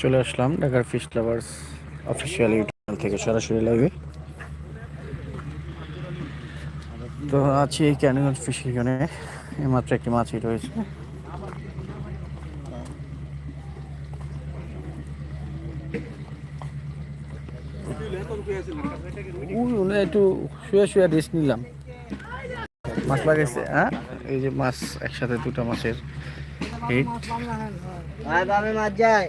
চলে আসলাম ঢাকার fish lovers official YouTube থেকে সরাসরি লাইভে তো আছি এই ক্যানিগঞ্জ ফিশ এখানে এইমাত্র একটি মাছই রয়েছে। একটু শুয়ে শুয়ে রেস্ট নিলাম। মাছ লাগাইছে হ্যাঁ? এই যে মাছ, একসাথে দুটো মাছের হিট মাছ যায়।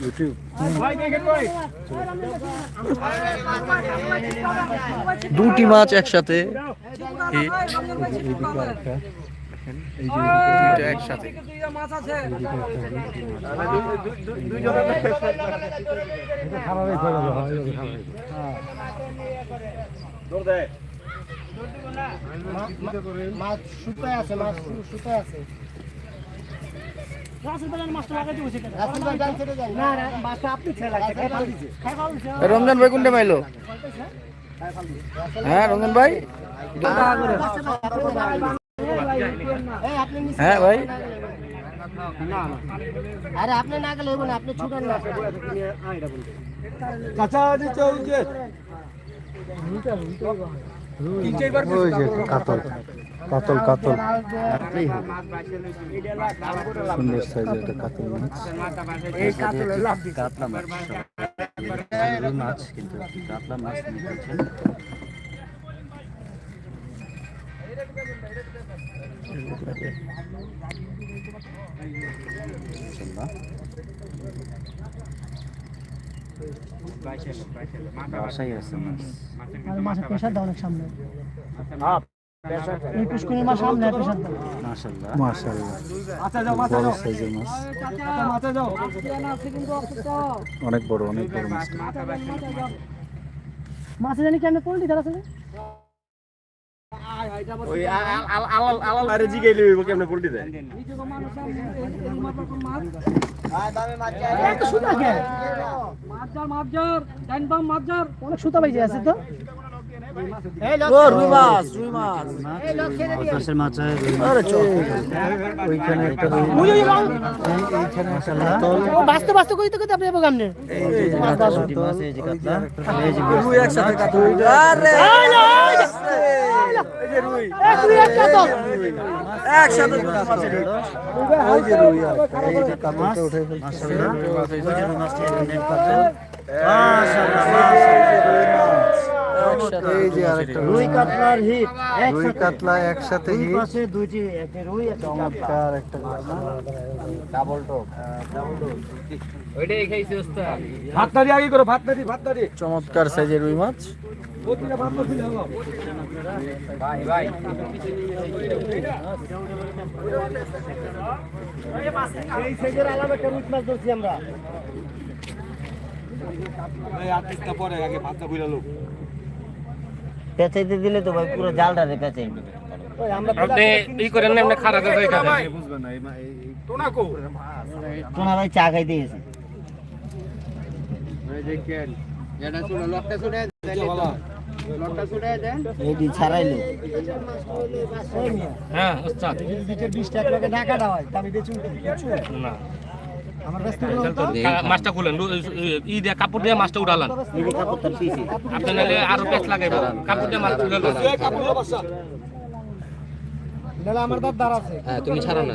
যে দুইটা একসাথে। মাছ সুতায় আছে মাছ সুতায় আছে। রাসেল ভাই কোনটা পাইলো হ্যাঁ রমজান ভাই? নিচে হ্যাঁ ভাই। আরে আপনি না গেলে না আপনি ছুটেন না। ওই যে কাতল কাতল। সুন্দর সাইজের একটা কাতল মাছ। এই কাতলা মাছ মাছ কিন্তু কাতলা মাছ নিয়ে ফেলছেন মাশাআল্লাহ। আছে মাছ। মাছের প্রেশার দাও অনেক সামনে অনেক বড় অনেক বড় মাছটা মাছে জানি কেন কোয়ালিটি তার আছে সুতা কে? অনেক সুতা পাইছে আছে তো। ও রুই মাছ রুই মাছ মাছের মাছ আরে চল ওইখানে একটা রুই ওই ওই রং এইখানে কাতল ও বাঁচতে বাঁচতে কইতে কইতে আপনি এবার গামনে এই যে কাতল মাছ এই যে কাতলা এই যে রুই একসাথে কাতল আরে এই যে রুই এক দুই এক কাতল একসাথে দুটো মাছ এটা ওই যে রুই এই যে কাতলটা উঠে মাশাআল্লাহ ওই যে মাছটা নেট কাতল এই যে আরেকটা রুই কাতলার হিট রুই কাতলা একসাথে হিট। পাশে দুইটি একটা রুই একটা চমৎকার একটা ডাবল টপ। ভাতনারি আগে করো ভাতনারি ভাতনারি চমৎকার সাইজের রুই মাছ। ভাত দিলে হলো এই সাইজের আলাদা একটা রুই মাছ ধরছি আমরা। এই আর্টিস্টটা পরে আগে ভাতটা লোক পেঁচাইতে দিলে তো ভাই পুরো জালটা রে পেঁচাই আপনি ই করেন না এমনি খারাপ আছে এখানে তোনা ভাই চা গেছে। এই ছাড়াইলো। হ্যাঁ ওস্তাদ। বিশ টাকা লোকে ঢাকাটা হয় আমি বেচুন না। আমার ব্যস্ত কা- মাছটা খুলেন ই- দিয়ে কাপড় দিয়ে মাছটা উড়ালান আপনি নাহলে আরও পেঁচ লাগাইবেন। কাপড় দিয়ে মাছ উড়ালান আমার দাঁত দাঁড় আছে হ্যাঁ তুমি ছাড়ো না।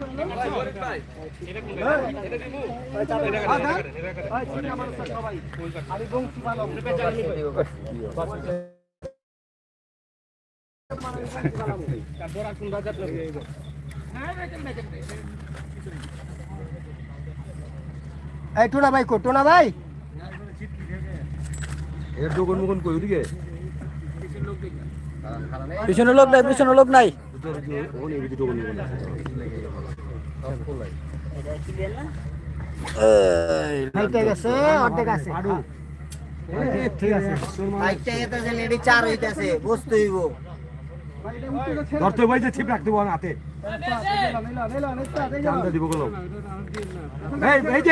টোনা ভাই কো টোনা ভাই এর দোকান মুখন কই ওদিকে পিছনে লোক নাই পিছনে লোক নাই ধরতে বাইতে ছিপ রাখতে হাতে দিব গেল এই এই যে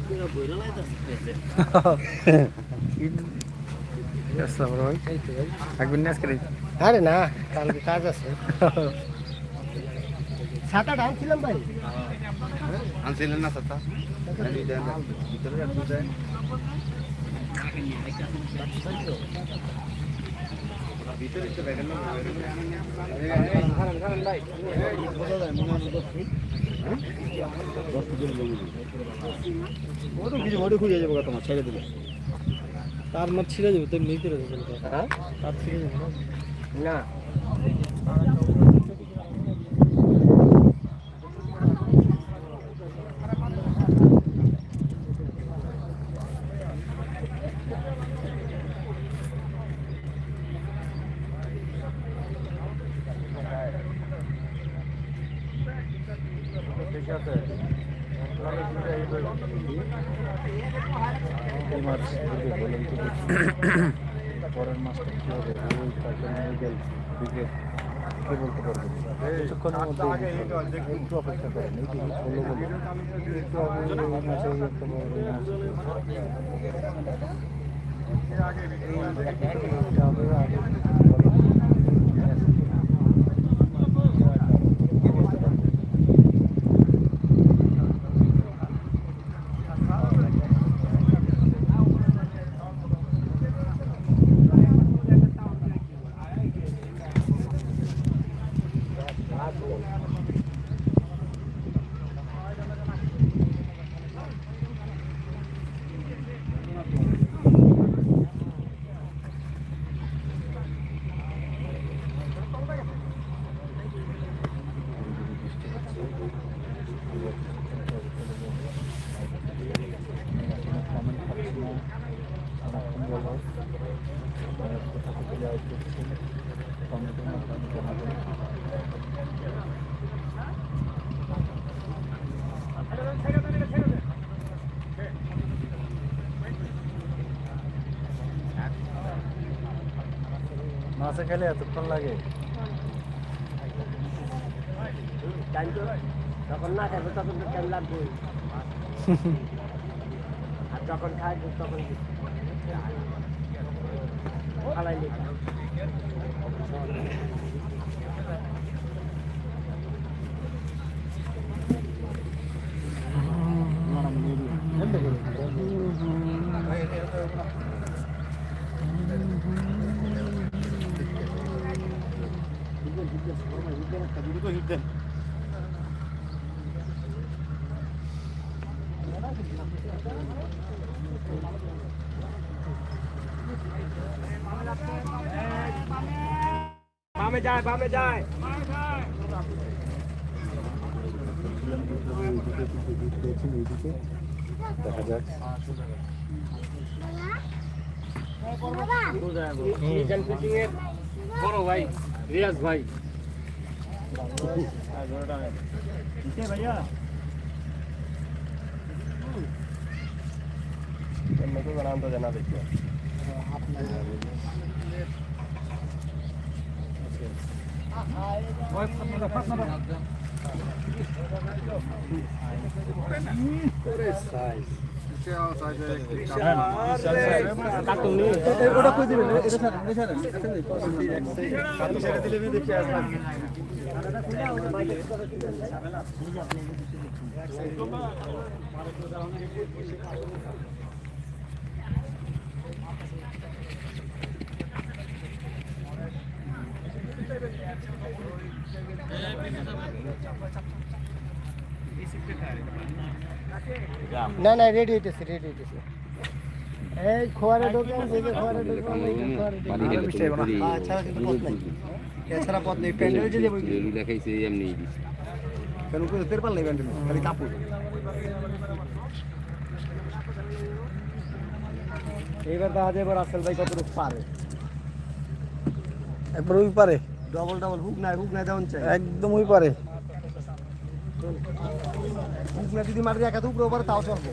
আরে না কালকে কাজ আছে ছাতাটা আনছিলাম ভাই আনছিলেন না সাতা ভিতরে রাখতে ভিতরে তো কিছু না খুঁজে যাব তোমার ছেড়ে দিলে তার মাছ ছিঁড়ে যাবে তুমি নিতে হ্যাঁ? তার ছিঁড়ে যাবে। না পরের মাসটা কি হবে ওই তাকে নিয়ে গেল বিকেল কে বলতে পারবে কিছুক্ষণের মধ্যে একটু অপেক্ষা করেন এই জিনিস বলল বলো একটু আগে এই মাসে ওই একটা বড় এই মাসে মাছে খেলে এতক্ষণ লাগে? যখন না খাবে তখন তো টাইম লাগবে আর যখন খায়, তখন ফালাইলে বামে যায় বামে যায় দেখা যাক বড় ভাই রিয়াজ ভাই ওটা কই দিবেন এটা না না রেডি হইতেছে রেডি হইতেছে। এই খোয়ারে ঢোকে এই যে খোয়ারে ঢোকে এই যে খোয়ারে ঢোকে। আচ্ছা কিন্তু পথ নাই। এছাড়া পথ নেই প্যান্ডেল যে যাব দেখাইছে এমনি কেন করে তের পারলে প্যান্ডেল? খালি কাপড়। এইবার দেখা যায় এবার আসল ভাই কতটুকু পারে? একবার ওই পারে। ডবল ডবল হুক নাই হুক নাই দেওয়ান চাই। একদম ওই পারে। হুক না যদি মারি একা উপরে ওপরে তাও চলবো।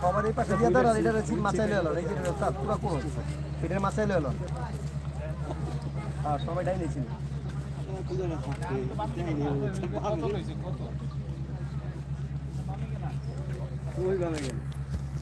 সবার এই পাশে দিয়ে এটা মাছাই লইল এই যে পুরো কোন এটার মাছাই লইল হ্যাঁ সবাই ডাই নিয়েছিল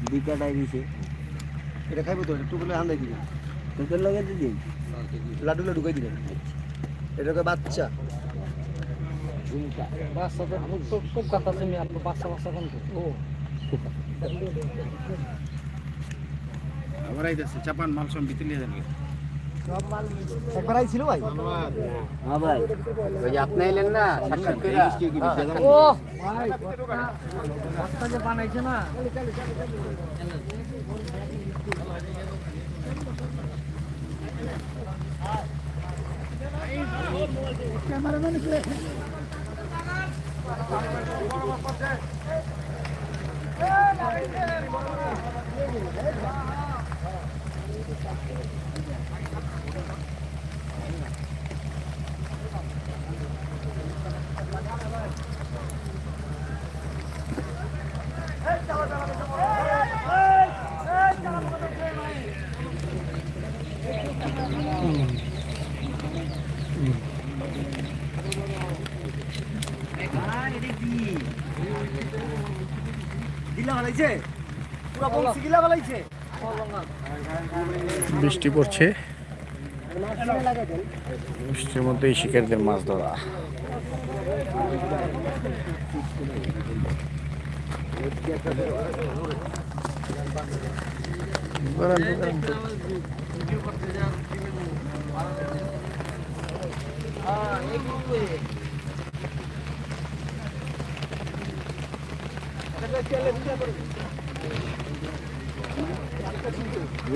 ক্রিকেট আই দিছে এটা খাইবো তো একটু বলে হান্দাই দিবেন তোদের লগে দিদি লাডু লাডু খাই দিবেন এটাকে বাচ্চা বাচ্চা তো খুব খুব কথা শুনি আপনার বাচ্চা। বাচ্চা কোন ও আবার আইতাছে চাপান মাল সব ভিতরে নিয়ে যাবে। একবার আইছিল ভাই? হ্যাঁ ভাই। ওই যে আপনি এলেন না সাক্ষাৎ করে। ও! ভাই রাস্তা যে বানাইছে না। গিলা ভালাইছে পুরো বংশী গিলা ভালাইছে বৃষ্টি পড়ছে। বৃষ্টির মধ্যেই শিকারীদের মাছ ধরা।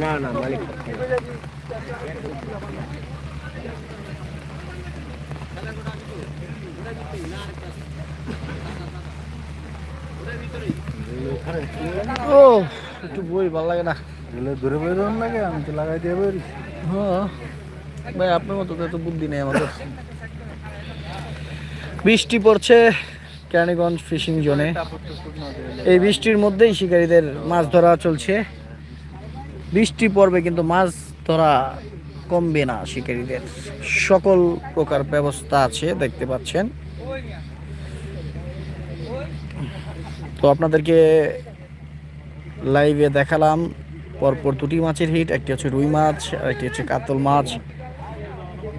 না না মালিক ও একটু বই ভালো লাগে না। ধরে বই রন লাগে আমি তো লাগাই দিয়ে বই হ্যাঁ ভাই আপনার মতো তো এত বুদ্ধি নেই আমাদের। বৃষ্টি পড়ছে কেরানীগঞ্জ ফিশিং জোনে এই বৃষ্টির মধ্যেই শিকারীদের মাছ ধরা চলছে বৃষ্টি পর্বে কিন্তু মাছ ধরা কমবে না শিকারীদের সকল প্রকার ব্যবস্থা আছে দেখতে পাচ্ছেন তো আপনাদেরকে লাইভে দেখালাম পরপর দুটি মাছের হিট একটি হচ্ছে রুই মাছ আর একটি হচ্ছে কাতল মাছ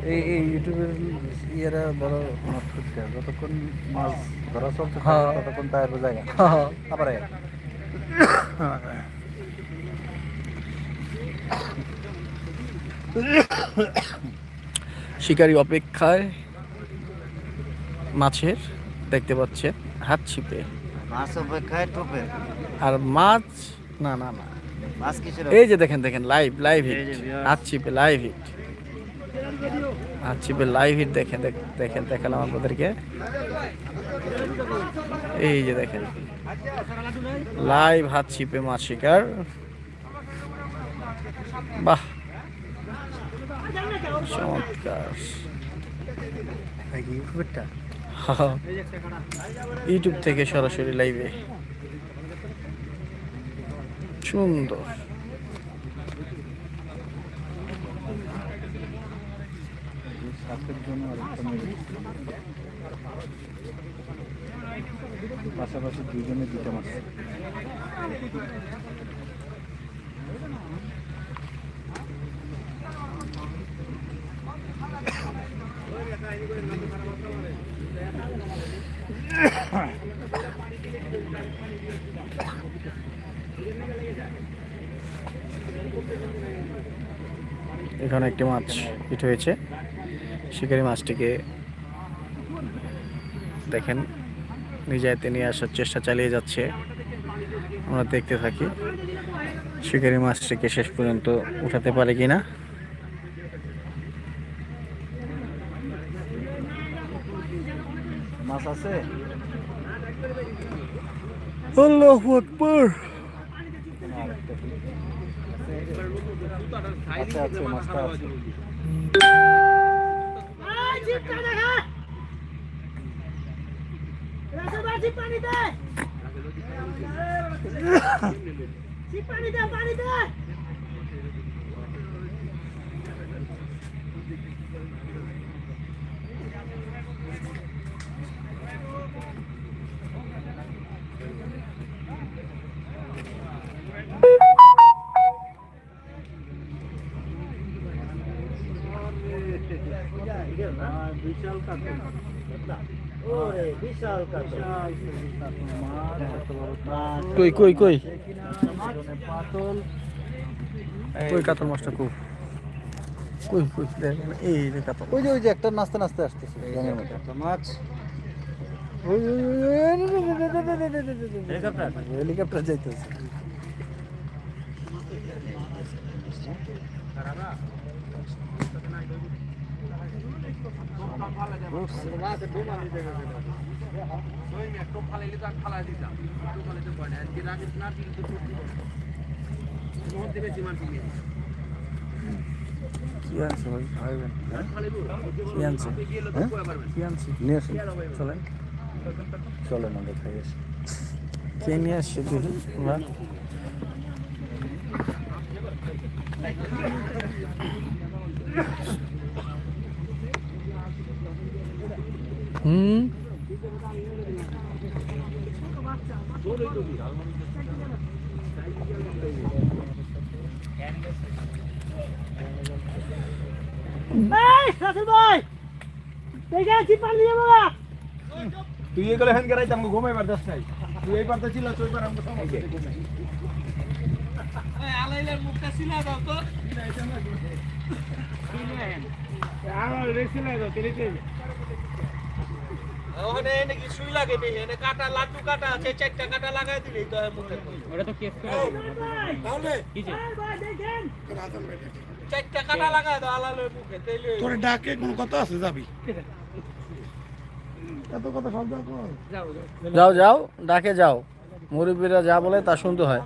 এই ইউটিউবের ইয়েরা বড় মাছ করতে যতক্ষণ মাছ ধরা চলছে ততক্ষণ তার জায়গা আবার শিকারী অপেক্ষায় মাছের দেখতে পাচ্ছেন হাত ছিপে। মাছ অপেক্ষায় টোপে। আর মাছ না না না। এই যে দেখেন দেখেন লাইভ লাইভ হিট হাত ছিপে লাইভ হিট হাত চিপে লাইভ হিট দেখেন, দেখ- দেখেন, দেখালাম আপনাদেরকে। এই যে দেখেন লাইভ হাত চিপে মাছ শিকার। বাহ, চমৎকার। ইউটিউব থেকে সরাসরি লাইভে সুন্দর। পাশাপাশি দুইজনে দুটো মাছ। এখানে একটি মাছ হিট হয়েছে। শিকারি মাছটিকে দেখেন নিজেতে নিয়ে আসার চেষ্টা চালিয়ে যাচ্ছে। আমরা দেখতে থাকি শিকারি মাছটিকে শেষ পর্যন্ত উঠাতে পারে কিনা। মাছ আছে? আল্লাহু আকবার। আচ্ছা আচ্ছা মাছটা আছে। এই জিপটা দেখা রাসবা জিপ পানি দে জিপ পানি দে পানি দে কই কই কই কই কাতল মাছটা কই কই কই দেখেন এই যে কাতল ওই যে ওই যে একটা নাচতে নাচতে আসতেছে গ্যাংয়ের মধ্যে মাছ ওই, হেলিকপ্টার হেলিকপ্টার যাইতেছে কি আনছে ভাই? ভাইবেন কি আনছে? হ্যাঁ? কি আনছে? নিয়ে আসেন। চলেন। চলেন আমরা খাই আসি। কে নিয়ে আসছে দেখি আমরা হুম এই রাসেল ভাই। দেখে জিপ পানি দিয়ে বাবা তুই এগুলো হ্যান করাইতে আমাকে ঘুমাইবার দশ নাই। তুই এই পারতে ছিল তুই পার আমরা সমস্যা আমার রেসে লাগো তেরিতে ওটা তো কেস করে তোর ডাকে কোনো কথা আছে যাবি? এত কথা সব যাও যাও ডাকে যাও। মুরব্বীরা যা বলে তা শুনতে হয়।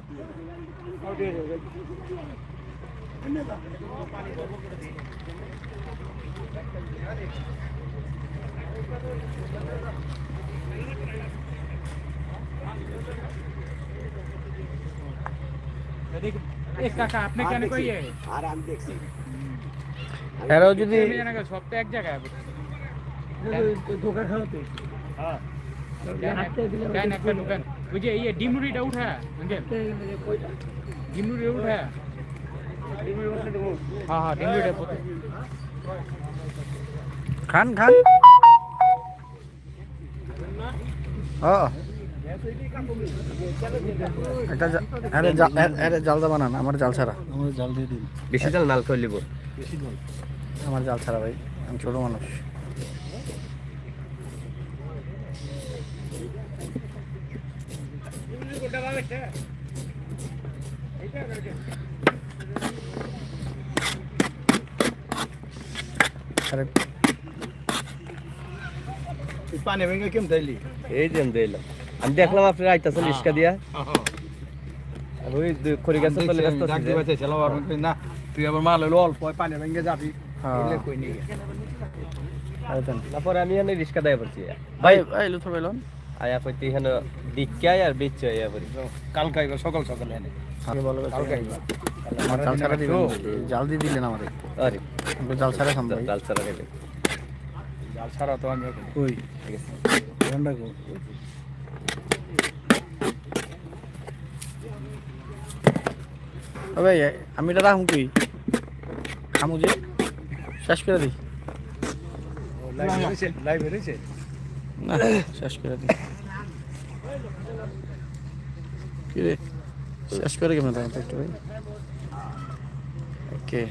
এ কাকা আপনি কেন কইয়ে এরাও যদি আমি জানা গেল সব তো এক জায়গায় ধোকা খাওয়াতে কেন একটা দোকান ওই যে এই ডিমরুটিটা উঠা আঙ্কেল ডিমরুটিটা উঠা হ্যাঁ হ্যাঁ ডিমরুটিটা পোতে খান খান ও একটা জা- আরে আরে- আরে জালদা বানান আমার জাল ছাড়া। আমার জাল দিয়ে দিন। বেশি চাল নাল করে লিব আমার জাল ছাড়া ভাই আমি ছোট মানুষ। আরে তুই পানি ভেঙে কেম তাইলি? এই যে আমি দিলাম আমি দেখলাম আপনি আইতাছেন রিস্কা দিয়া। আর ওই দুই- খড়ি গাছের তলে ব্যস্ত আছি যে। না তুই আবার মাল হলো অল্প পানি ভেঙে যাবি। হ্যাঁ। এলে কই নিয়ে আরে। তারপরে আমি এনে রিস্কা দেয় পড়ছি ভাই ভাই লুথর ভাই লোন। আয়া কইতে এখানে দিক্কায় আর বেচছে আয়া পড়ি কালকে আইবা সকাল সকাল এনে। কালকে আইবা। আমার জাল ছাড়া দিবেন জাল দিয়ে দিলেন আমাদের আরে। আমরা জাল ছাড়া ডাল ছাড়া গেলে জাল ছাড়া তো আমি কই? ঠান্ডা কো ভাই আমি এটা রাখুন কি খামু যে। শেষ করে দিই না, শেষ করে দিই কি শেষ করে কেমন ভাই? ওকে।